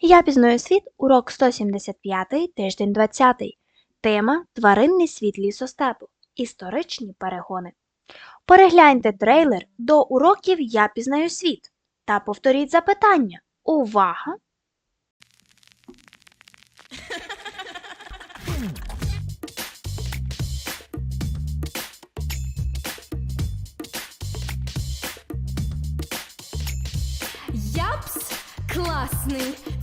Я пізнаю світ, урок 175, тиждень 20. Тема Тваринний світ лісостепу. Історичні перегони. Перегляньте трейлер до уроків Я пізнаю світ та повторіть запитання. Увага! Япс класний,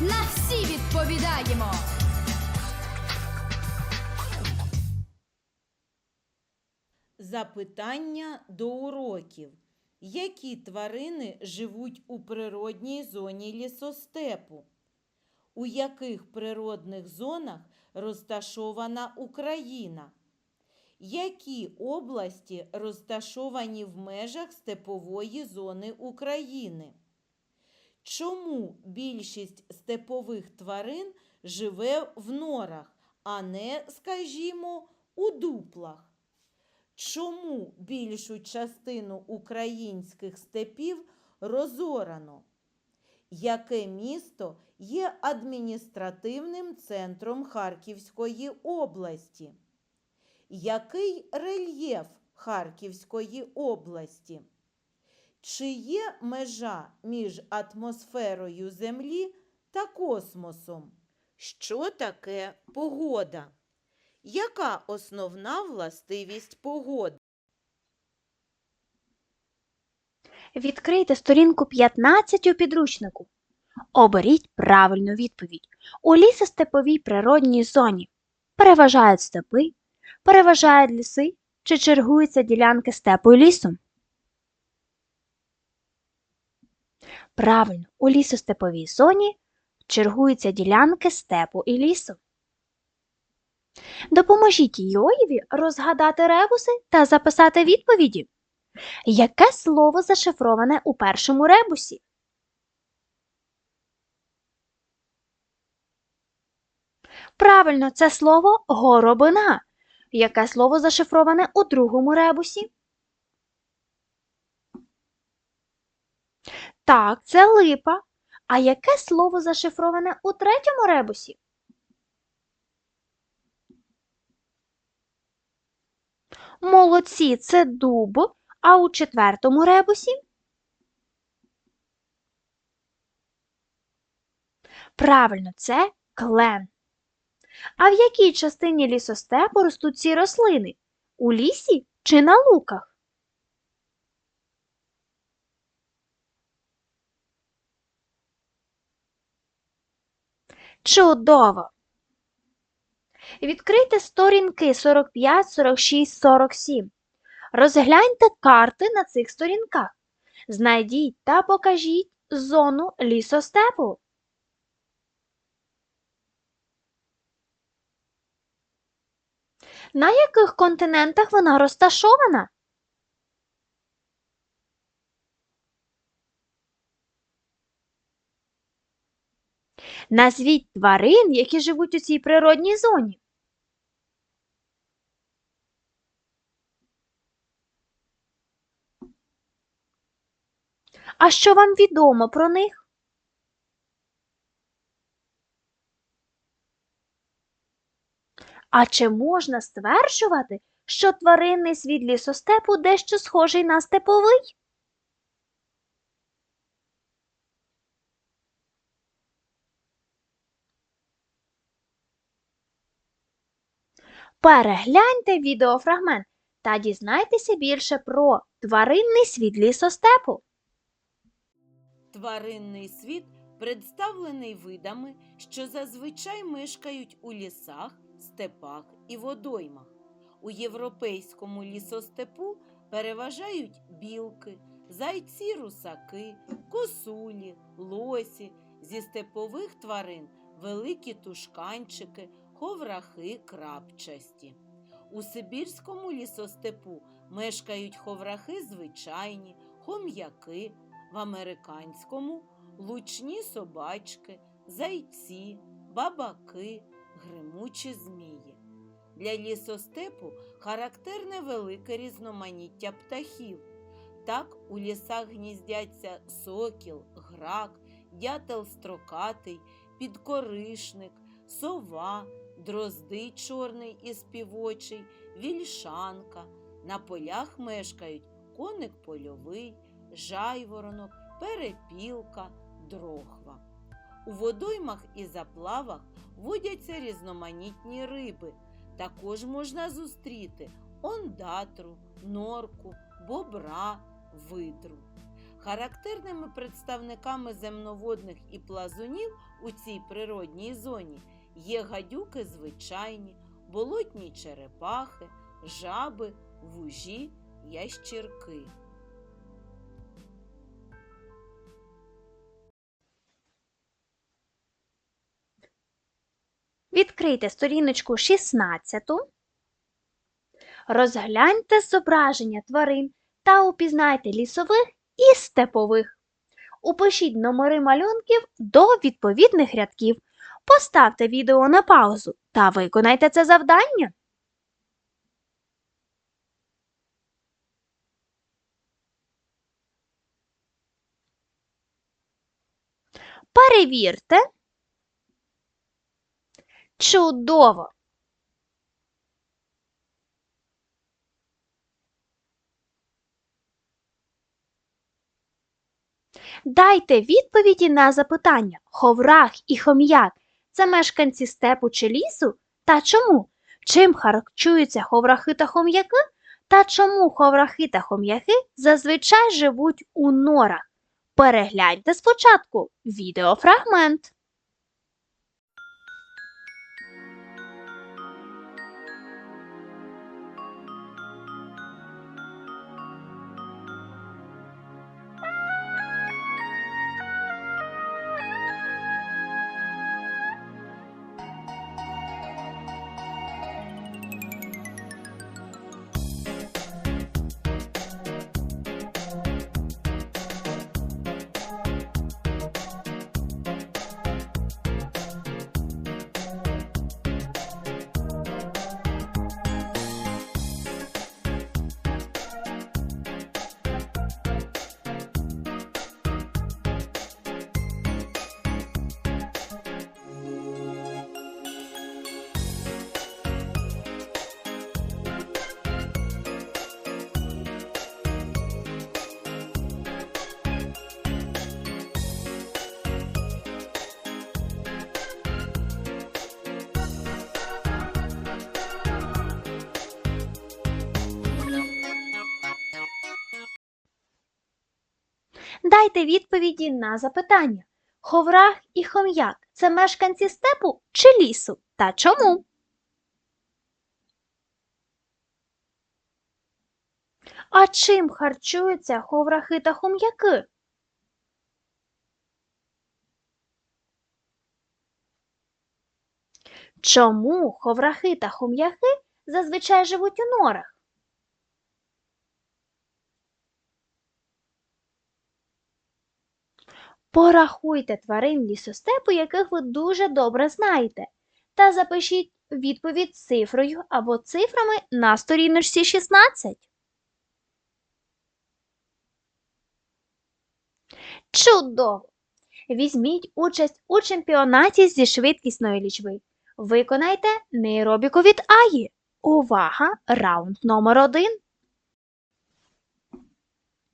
на всі відповідаємо. Запитання до уроків. Які тварини живуть у природній зоні лісостепу? У яких природних зонах розташована Україна? Які області розташовані в межах степової зони України? Чому більшість степових тварин живе в норах, а не, скажімо, у дуплах? Чому більшу частину українських степів розорано? Яке місто є адміністративним центром Харківської області? Який рельєф Харківської області? Чи є межа між атмосферою Землі та космосом? Що таке погода? Яка основна властивість погоди? Відкрийте сторінку 15 у підручнику. Оберіть правильну відповідь. У лісостеповій природній зоні переважають степи, переважають ліси чи чергуються ділянки степу і лісу. Правильно, у лісостеповій зоні чергуються ділянки степу і лісу. Допоможіть Йоєві розгадати ребуси та записати відповіді. Яке слово зашифроване у першому ребусі? Правильно, це слово горобина. Яке слово зашифроване у другому ребусі? Так, це липа. А яке слово зашифроване у третьому ребусі? Молодці, це дуб, а у четвертому ребусі? Правильно, це клен. А в якій частині лісостепу ростуть ці рослини? У лісі чи на луках? Чудово! Відкрийте сторінки 45, 46, 47. Розгляньте карти на цих сторінках. Знайдіть та покажіть зону лісостепу. На яких континентах вона розташована? Назвіть тварин, які живуть у цій природній зоні. А що вам відомо про них? А чи можна стверджувати, що тваринний світ лісостепу дещо схожий на степовий? Перегляньте відеофрагмент та дізнайтеся більше про тваринний світ лісостепу. Тваринний світ представлений видами, що зазвичай мешкають у лісах, степах і водоймах. У європейському лісостепу переважають білки, зайці русаки, косулі, лосі, зі степових тварин великі тушканчики, ховрахи крапчасті. У Сибірському лісостепу мешкають ховрахи звичайні, хом'яки, в американському лучні собачки, зайці, бабаки, гримучі змії. Для лісостепу характерне велике різноманіття птахів. Так у лісах гніздяться сокіл, грак, дятел строкатий, підкоришник, сова, дрозди чорний і співочий, вільшанка. На полях мешкають коник польовий, жайворонок, перепілка, дрохва. У водоймах і заплавах водяться різноманітні риби. Також можна зустріти ондатру, норку, бобра, видру. Характерними представниками земноводних і плазунів у цій природній зоні є гадюки звичайні, болотні черепахи, жаби, вужі, ящірки. Відкрийте сторіночку 16. Розгляньте зображення тварин та упізнайте лісових і степових. Упишіть номери малюнків до відповідних рядків. Поставте відео на паузу та виконайте це завдання. Перевірте. Чудово! Дайте відповіді на запитання Ховрах і хом'як це мешканці степу чи лісу? Та чому? Чим харчуються ховрахи та хом'яки? Та чому ховрахи та хом'яки зазвичай живуть у норах? Перегляньте спочатку відеофрагмент. Дайте відповіді на запитання. Ховрах і хом'як це мешканці степу чи лісу? Та чому? А чим харчуються ховрахи та хом'яки? Чому ховрахи та хом'яки зазвичай живуть у норах? Порахуйте тварин лісостепу, яких ви дуже добре знаєте, та запишіть відповідь цифрою або цифрами на сторіночці 16. Чудово! Візьміть участь у чемпіонаті зі швидкісної лічби. Виконайте нейробіку від Аї. Увага! Раунд номер один.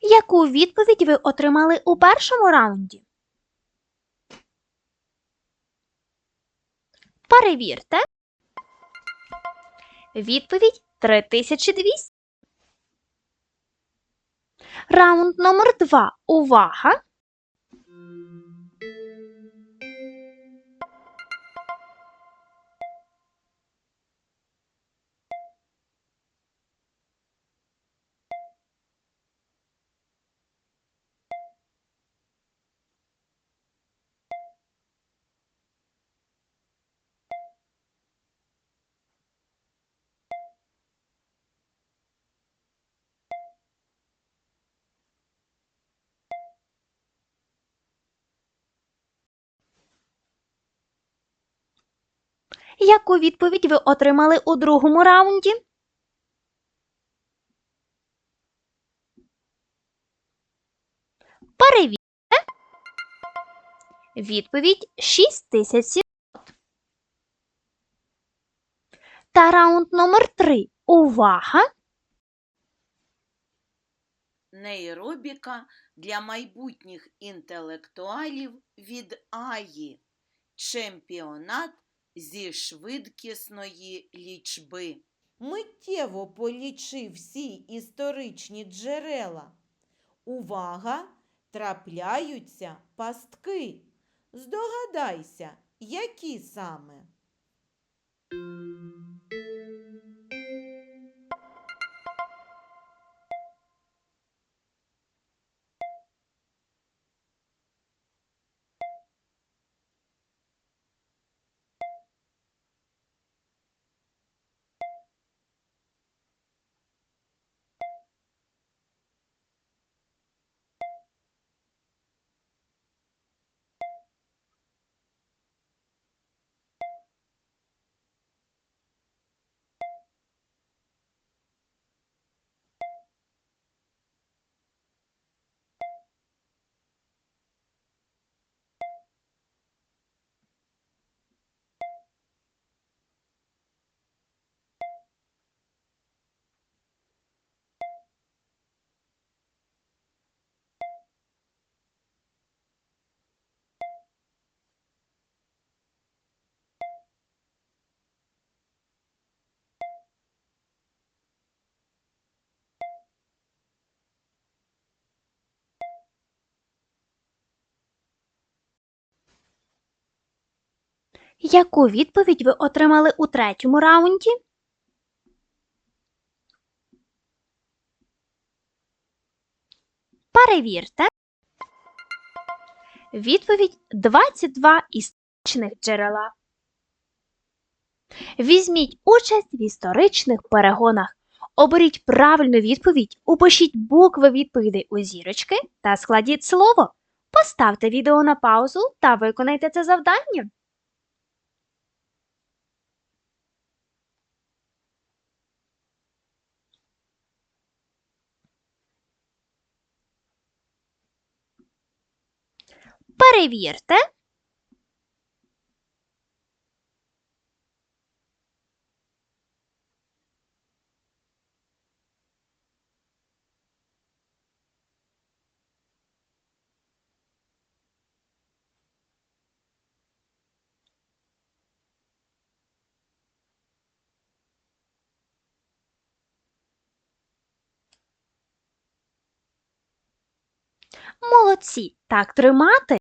Яку відповідь ви отримали у першому раунді? Перевірте. Відповідь 3200. Раунд номер 2. Увага! Яку відповідь ви отримали у другому раунді? Перевірте. Відповідь 6700. Та раунд номер 3. Увага! Нейробіка для майбутніх інтелектуалів від Аї. Чемпіонат зі швидкісної лічби. Миттєво полічи всі історичні джерела. Увага! Трапляються пастки. Здогадайся, які саме. Яку відповідь ви отримали у третьому раунді? Перевірте. Відповідь 22 історичних джерела. Візьміть участь в історичних перегонах. Оберіть правильну відповідь, упишіть букви відповідей у зірочки та складіть слово. Поставте відео на паузу та виконайте це завдання. Перевірте. Молодці! Так тримати.